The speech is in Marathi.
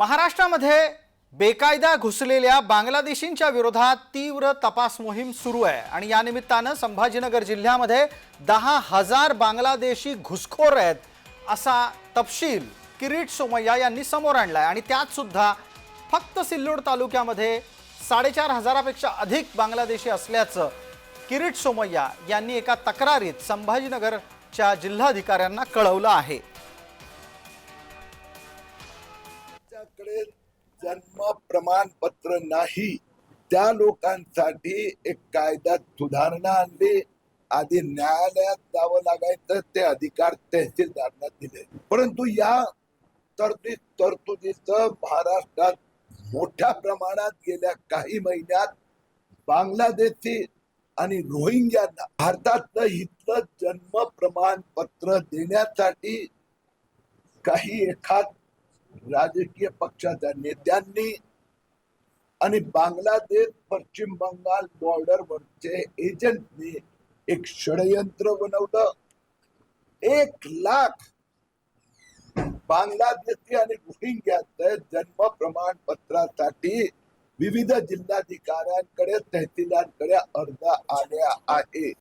महाराष्ट्रामध्ये बेकायदा घुसलेल्या बांगलादेशींच्या विरोधात तीव्र तपास मोहीम सुरू आहे. आणि या निमित्तानं संभाजीनगर जिल्ह्यामध्ये दहा हजार बांगलादेशी घुसखोर आहेत असा तपशील किरीट सोमय्या यांनी समोर आणलाय. आणि त्यात सुद्धा फक्त सिल्लोड तालुक्यामध्ये साडेचार हजारापेक्षा अधिक बांगलादेशी असल्याचं किरीट सोमय्या यांनी एका तक्रारीत संभाजीनगरच्या जिल्हाधिकाऱ्यांना कळवलं आहे. ज्यांच्याकडे जन्म प्रमाणपत्र नाही त्या लोकांसाठी एक कायद्यात सुधारणा आणली. आधी न्यायालयात जावं लागायचं ते अधिकार तहसीलदारांना दिले. परंतु या तरतुदी तरतुदीच महाराष्ट्रात मोठ्या प्रमाणात गेल्या काही महिन्यात बांगलादेशी आणि रोहिंग्यांना भारतातलं इथलं जन्म प्रमाणपत्र देण्यासाठी काही एखाद राजकीय पक्षाच्या नेत्यांनी आणि बांगलादेश पश्चिम बंगाल बॉर्डरवरचे एजंटनी एक षडयंत्र बनवलं. एक लाख बांगलादेशी आणि रोहिंग्याचं जन्म प्रमाणपत्रासाठी विविध जिल्हाधिकाऱ्यांकडे तहसीलदारकडे अर्ज आल्या आहे